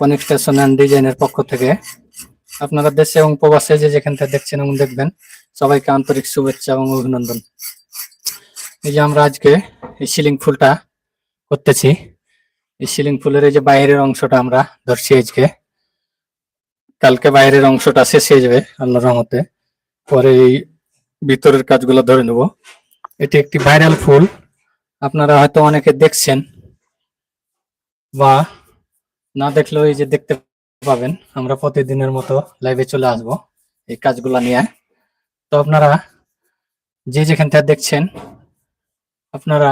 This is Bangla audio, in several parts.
কনেকশন অ্যান্ড ডিজাইনের পক্ষ থেকে। আপনারা দেশে এবং প্রবাসে যে যেখান থেকে দেখছেন এবং দেখবেন, সবাইকে আন্তরিক শুভেচ্ছা এবং অভিনন্দন। এই যে আমরা আজকে এই সিলিং ফুলটা করতেছি। এই সিলিং ফুলের এই যে বাইরের অংশটা আমরা ধরছি আজকে। কালকে বাইরের অংশটা শেষ হয়ে যাবে, আল্লাহর রহমতে। পরে এই ভিতরের কাজগুলো ধরে নেব। এটি একটি ভাইরাল ফুল। আপনারা হয়তো অনেকে দেখছেন বা না দেখলেও এই যে দেখতে পাবেন, আমরা প্রতিদিনের মতো লাইভে চলে আসব এই কাজগুলো নিয়ে। তো আপনারা যে যেখান থেকে দেখছেন, আপনারা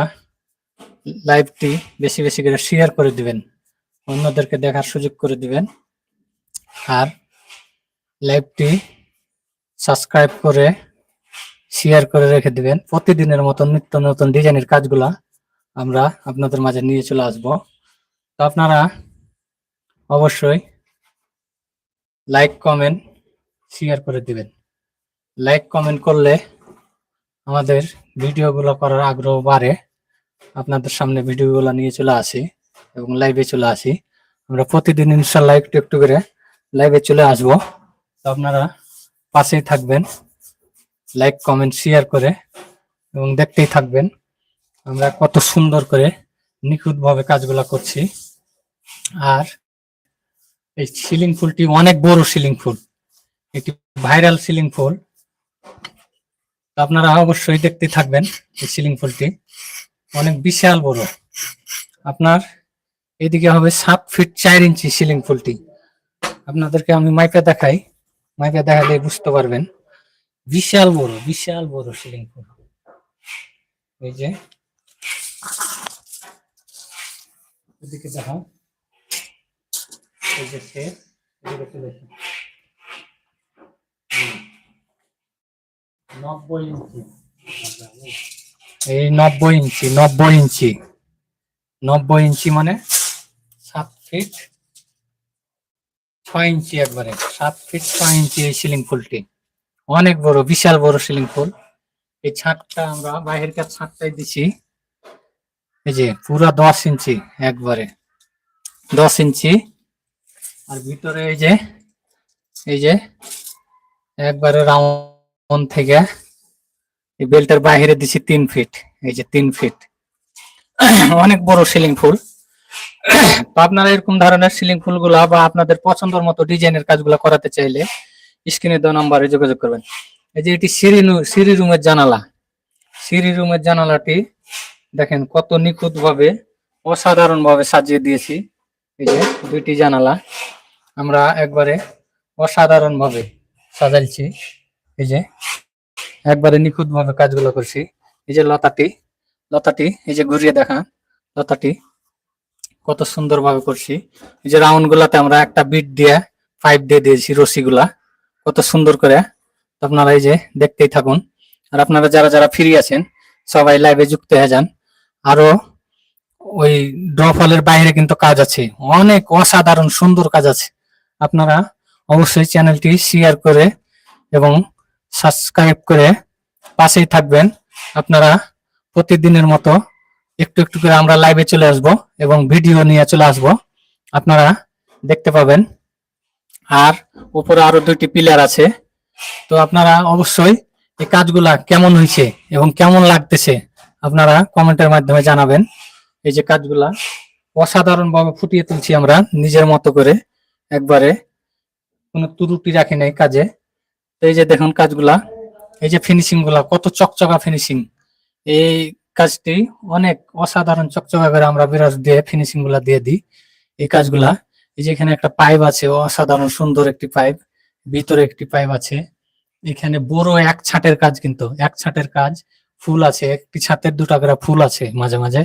লাইভটি বেশি বেশি করে শেয়ার করে দিবেন, অন্যদেরকে দেখার সুযোগ করে দিবেন। আর লাইভটি সাবস্ক্রাইব করে শেয়ার করে রেখে দিবেন। প্রতিদিনের মতো নিত্য নতুন ডিজাইনের কাজগুলা আমরা আপনাদের মাঝে নিয়ে চলে আসব। তো আপনারা অবশ্যই লাইক, কমেন্ট শেয়ার করে দিবেন। লাইক, কমেন্ট করলে আমাদের ভিডিওগুলো করার আগ্রহ বাড়ে। আপনাদের সামনে ভিডিওগুলো নিয়ে চলে আসি এবং লাইভে চলে আসি। আমরা প্রতিদিন ইনশাল্লাহ একটু একটু করে লাইভে চলে আসব। তো আপনারা পাশেই থাকবেন লাইক কমেন্ট শেয়ার করে এবং দেখতেই থাকবেন আমরা কত সুন্দর করে নিখুঁতভাবে কাজগুলো করছি। আর এই সিলিং ফুলটি অনেক বড় সিলিং ফুল। একটি ভাইরাল সিলিং ফুল। আপনারা অবশ্যই দেখতে থাকবেন এই সিলিং ফুলটি। অনেক বিশাল বড়। আপনার এদিকে হবে সাত ফিট চার ইঞ্চি সিলিং ফুলটি। আপনাদেরকে আমি মাইপে দেখাই। মাইপে দেখালে বুঝতে পারবেন। বিশাল বড় বিশাল বড় সিলিং ফুল। এই যে। এদিকে দেখাও। এই যে সে এদিকে চলে এসো। নব্বই ইঞ্চি। এই নব্বই ইঞ্চি নব্বই ইঞ্চি। নব্বই ইঞ্চি মানে সাত ফিট ছয় ইঞ্চি একবারে। সাত ফিট ছয় ইঞ্চি এই সিলিং ফুলটি। অনেক বড় বিশাল বড় সিলিং ফুল। এই ছাদটা আমরা বাইরের ছাদটাই দিছি। এই যে পুরা দশ ইঞ্চি একবারে। দশ ইঞ্চি আর ভিতরে এই যে এই যে, একবারে রাউন্ড থেকে এই বেল্টের বাইরে দিছি তিন ফিট, এই যে তিন ফিট। অনেক বড় সিলিং ফুল। তো আপনারা এরকম ধরনের সিলিং ফুলগুলা বা আপনাদের পছন্দের মতো ডিজাইনের কাজগুলো করাতে চাইলে স্ক্রিনে দেওয়া নাম্বারে যোগাযোগ করবেন। এই যে এটি সিঁড়ি সিঁড়ি রুমের জানালা। সিঁড়ি রুমের জানালাটি দেখেন কত নিখুঁত ভাবে অসাধারণ ভাবে সাজিয়ে দিয়েছি। এই যে দুইটি জানালা। আমরা একবারে অসাধারণ ভাবে সাজাইছি। এই যে একবারে নিখুঁত ভাবে কাজগুলো করছি। এই যে লতাটি লতাটি, এই যে ঘুরিয়ে দেখা, লতাটি কত সুন্দর ভাবে করছি। এই যে রাউন্ড গুলাতে আমরা একটা বিট দিয়ে পাইপ দিয়ে দিয়েছি রশি গুলা কত সুন্দর করে। আপনারা এই যে দেখতেই থাকুন। আর আপনারা যারা যারা ফ্রি আছেন, সবাই লাইভে যুক্ত হয়ে যান। আরও ওই ড্রফলের বাইরে কিন্তু কাজ আছে। অনেক অসাধারণ সুন্দর কাজ আছে। আপনারা অবশ্যই চ্যানেলটি শেয়ার করে এবং সাবস্ক্রাইব করে পাশেই থাকবেন। আপনারা প্রতিদিনের মতো একটু একটু করে আমরা লাইভে চলে আসব এবং ভিডিও নিয়ে চলে আসব। আপনারা দেখতে পাবেন। আর উপরে আরও দুইটি পিলার আছে। তো আপনারা অবশ্যই এই কাজগুলা কেমন হয়েছে এবং কেমন লাগতেছে আপনারা কমেন্টের মাধ্যমে জানাবেন। এই যে কাজগুলা অসাধারণভাবে ফুটিয়ে তুলছি আমরা নিজের মতো করে। একবারে কোনো ত্রুটি রাখি নাই কাজে। এই যে দেখুন কাজগুলা, এই যে ফিনিশিংগুলা, কত চকচকা ফিনিশিং এই কাজটি অনেক অসাধারণ চকচকা করে আমরা বিরাজ দিয়ে ফিনিশিংগুলা দিয়ে দিই এই কাজগুলা। এই যে এখানে একটা পাইপ আছে, অসাধারণ সুন্দর একটি পাইপ ভিতরে একটি পাইপ আছে। এখানে বড় এক ছাটের কাজ কিন্তু, এক ছাটের কাজ ফুল আছে, একটি ছাতের দুটা করে ফুল আছে মাঝে মাঝে।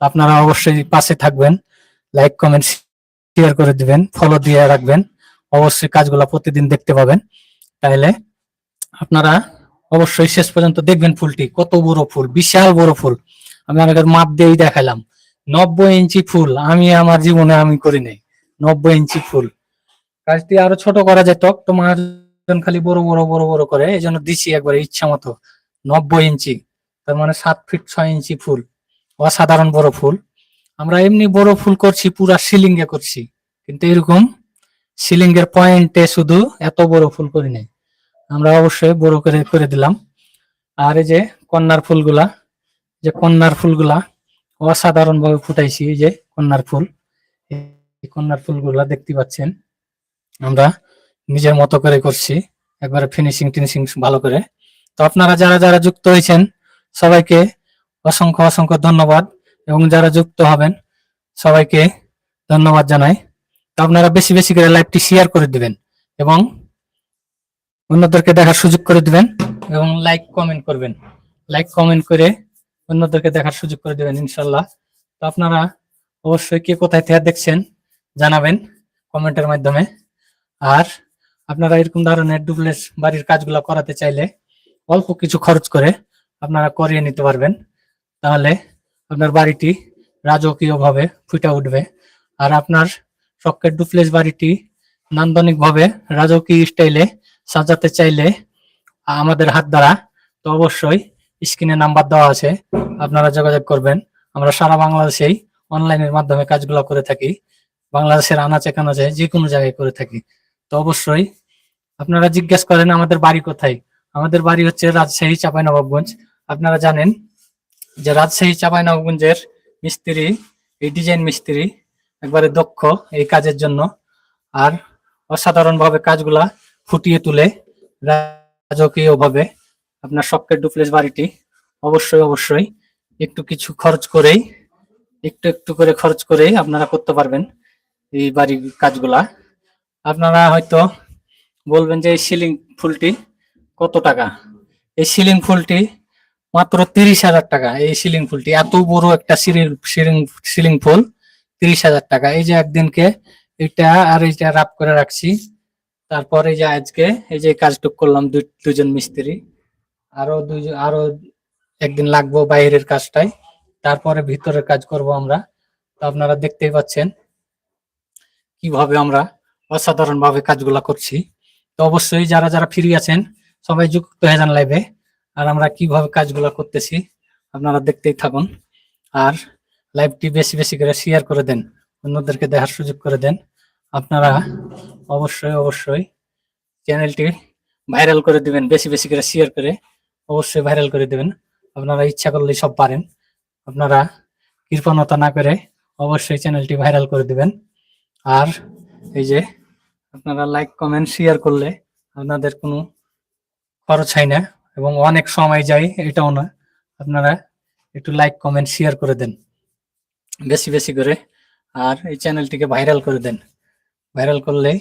আপনারা অবশ্যই পাশে থাকবেন লাইক কমেন্ট শেয়ার করে দিবেন ফলো দিয়ে রাখবেন। অবশ্যই কাজগুলা প্রতিদিন দেখতে পাবেন। তাহলে আপনারা অবশ্যই শেষ পর্যন্ত দেখবেন ফুলটি। কত বড় ফুল, বিশাল বড় ফুল। আমি অনেকের মাপ দিয়েই দেখালাম নব্বই ইঞ্চি ফুল, আমি আমার জীবনে আমি করি নাই। নব্বই ইঞ্চি ফুল। কাজটি আরও ছোট করা যেত তোমার খালি বড় বড় বড় বড় করে এই জন্য দিছি একবার ইচ্ছা মতো। নব্বই ইঞ্চি, তার মানে সাত ফিট ছয় ইঞ্চি ফুল। অসাধারণ বড় ফুল। আমরা এমনি বড় ফুল করছি, পুরা সিলিং এ করছি। কিন্তু এরকম সিলিং এর পয়েন্টে শুধু এত বড় ফুল করি নাই। আমরা অবশ্যই বড় করে করে দিলাম। আর এই যে কন্যার ফুলগুলা, যে কন্যার ফুলগুলা অসাধারণ ভাবে ফুটাইছি, এই যে কন্যার ফুল, এই কন্যার ফুলগুলা দেখতে পাচ্ছেন। আমরা নিজের মতো করে করছি, একবারে ফিনিশিং টিনিশিং ভালো করে। তো আপনারা যারা যারা যুক্ত হয়েছেন, সবাইকে অসংখ্য অসংখ্য ধন্যবাদ। এবং যারা যুক্ত হবেন, সবাইকে ধন্যবাদ জানাই। তো আপনারা বেশি বেশি করে লাইভটি শেয়ার করে দিবেন এবং অন্যদেরকে দেখার সুযোগ করে দিবেন এবং লাইক কমেন্ট করবেন। লাইক কমেন্ট করে অন্যদেরকে দেখার সুযোগ করে দিবেন ইনশাল্লাহ। তো আপনারা অবশ্যই কে কোথায় থেকে দেখছেন জানাবেন কমেন্টের মাধ্যমে। আর আপনারা এরকম ধরনের ডুপ্লেস বাড়ির কাজগুলো করাতে চাইলে অল্প কিছু খরচ করে আপনারা করিয়ে নিতে পারবেন। তাহলে আপনার বাড়িটি রাজকীয় ভাবে ফুটে উঠবে। আর আপনার শখের ডুপ্লেস বাড়িটি নান্দনিক ভাবে রাজকীয় স্টাইলে সাজাতে চাইলে আমাদের হাত দ্বারা তো অবশ্যই স্ক্রিনে নাম্বার দেওয়া আছে, আপনারা যোগাযোগ করবেন। আমরা সারা বাংলাদেশেই অনলাইনের মাধ্যমে কাজগুলো করে থাকি, বাংলাদেশের আনাচে কানাচে যে কোনো জায়গায় করে থাকি। তো অবশ্যই আপনারা জিজ্ঞেস করেন, আমাদের বাড়ি কোথায়? আমাদের বাড়ি হচ্ছে রাজশাহী, চাঁপাইনবাবগঞ্জ। আপনারা জানেন যে রাজশাহী চাঁপাইনবাবগঞ্জের মিস্ত্রি, এই ডিজাইন মিস্ত্রি একবারে দক্ষ এই কাজের জন্য। আর অসাধারণ ভাবে কাজগুলা ফুটিয়ে তুলে রাজকীয় ভাবে আপনার শখের ডুপ্লেস বাড়িটি অবশ্যই অবশ্যই একটু কিছু খরচ করেই, একটু একটু করে খরচ করেই আপনারা করতে পারবেন এই বাড়ির কাজগুলা। আপনারা হয়তো বলবেন যে এই সিলিং ফুলটি কত টাকা? এই সিলিং ফুলটি মাত্র তিরিশ হাজার টাকা এই সিলিং ফুলটি। এত বড় একটা সিলিং সিলিং ফুল, তিরিশ হাজার টাকা। এই যে একদিনকে এটা আর এইটা রাপ করে রাখছি। তারপরে যে আজকে এই যে কাজটুক করলাম দুজন মিস্ত্রি। আরও দুইজন আরও একদিন লাগবো বাইরের কাজটাই তারপরে ভিতরের কাজ করব আমরা। তো আপনারা দেখতেই পাচ্ছেন কীভাবে আমরা অসাধারণ ভাবে কাজগুলা করছি। তো অবশ্যই যারা যারা ফ্রি আছেন, সবাই যুক্ত হয়ে যান লাইভে আর আমরা কীভাবে কাজগুলো করতেছি আপনারা দেখতেই থাকুন। আর লাইভটি বেশি বেশি করে শেয়ার করে দেন, অন্যদেরকে দেখার সুযোগ করে দেন। আপনারা অবশ্যই অবশ্যই চ্যানেলটি ভাইরাল করে দিবেন, বেশি বেশি করে শেয়ার করে অবশ্যই ভাইরাল করে দিবেন। আপনারা ইচ্ছা করলে সব পারেন। আপনারা কৃপণতা না করে অবশ্যই চ্যানেলটি ভাইরাল করে দিবেন। আর এই যে আপনারা লাইক কমেন্ট শেয়ার করলে আপনাদের কোনো খরচ হয় না। এবং অনেক সময় যায়, এটাও না। আপনারা একটু লাইক কমেন্ট শেয়ার করে দেন। বেশি বেশি করে। আর এই চ্যানেলটিকে ভাইরাল করে দেন। ভাইরাল করলেই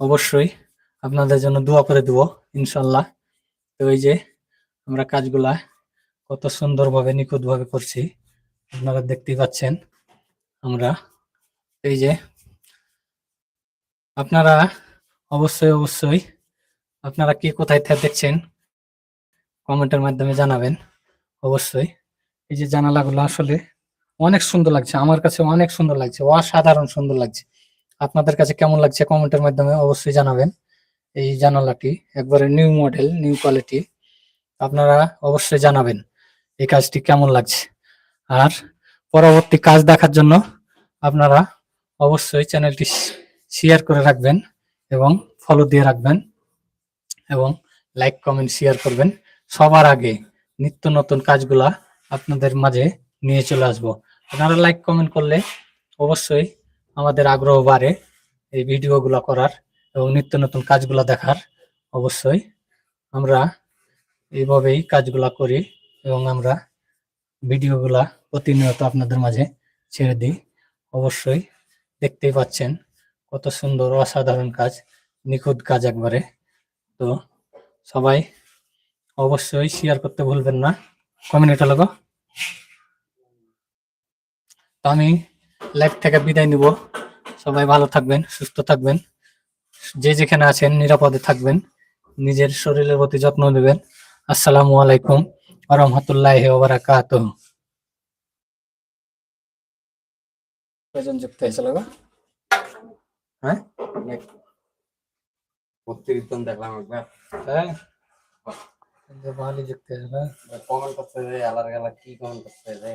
অবশ্যই আপনাদের জন্য দোয়া করে দেব, ইনশাল্লাহ। তো যে আমরা কাজগুলা কত সুন্দরভাবে, নিখুঁতভাবে করছি, আপনারা দেখতেই পাচ্ছেন। আমরা এই যে আপনারা অবশ্যই অবশ্যই আপনারা কে কোথায় দেখছেন? কমেন্টের মাধ্যমে জানাবেন, অবশ্যই। এই যে জানালাগুলো আসলে অনেক সুন্দর লাগছে, আমার কাছে অনেক সুন্দর লাগছে, অসাধারণ সুন্দর লাগছে। আপনাদের কাছে কেমন লাগছে কমেন্টের মাধ্যমে অবশ্যই জানাবেন। এই জানালাটি একবারে নিউ মডেল, নিউ কোয়ালিটি, আপনারা অবশ্যই জানাবেন এই কাজটি কেমন লাগছে। আর পরবর্তী কাজ দেখার জন্য আপনারা অবশ্যই চ্যানেলটি শেয়ার করে রাখবেন এবং ফলো দিয়ে রাখবেন এবং লাইক কমেন্ট শেয়ার করবেন। সবার আগে নিত্য নতুন কাজগুলা আপনাদের মাঝে নিয়ে চলে আসব। আপনারা লাইক কমেন্ট করলে অবশ্যই আমাদের আগ্রহ বাড়ে এই ভিডিওগুলো করার এবং নিত্য নতুন কাজগুলো দেখার। অবশ্যই আমরা এইভাবেই কাজগুলা করি এবং আমরা ভিডিওগুলা প্রতিনিয়ত আপনাদের মাঝে ছেড়ে দিই। অবশ্যই দেখতেই পাচ্ছেন কত সুন্দর অসাধারণ কাজ, নিখুঁত কাজ একবারে। তো সবাই অবশ্যই শেয়ার করতে ভুলবেন না। কমিউনিটি লোক তো আমি লাইভ থেকে বিদায় নিব। সবাই ভালো থাকবেন সুস্থ থাকবেন। যে যেখানে আছেন নিরাপদে থাকবেন। নিজের শরীরের প্রতি যত্ন নেবেন। আসসালামু আলাইকুম রহমতুল্লাহ ওবরাকাত কয়জন যুক্ত হয়েছিল গো? হ্যাঁ? দেখলাম একবার। হ্যাঁ। ভালোই যুক্ত হয়েছিল কমেন্ট করতে যে আলার গেলা কি কমেন্ট করতে যে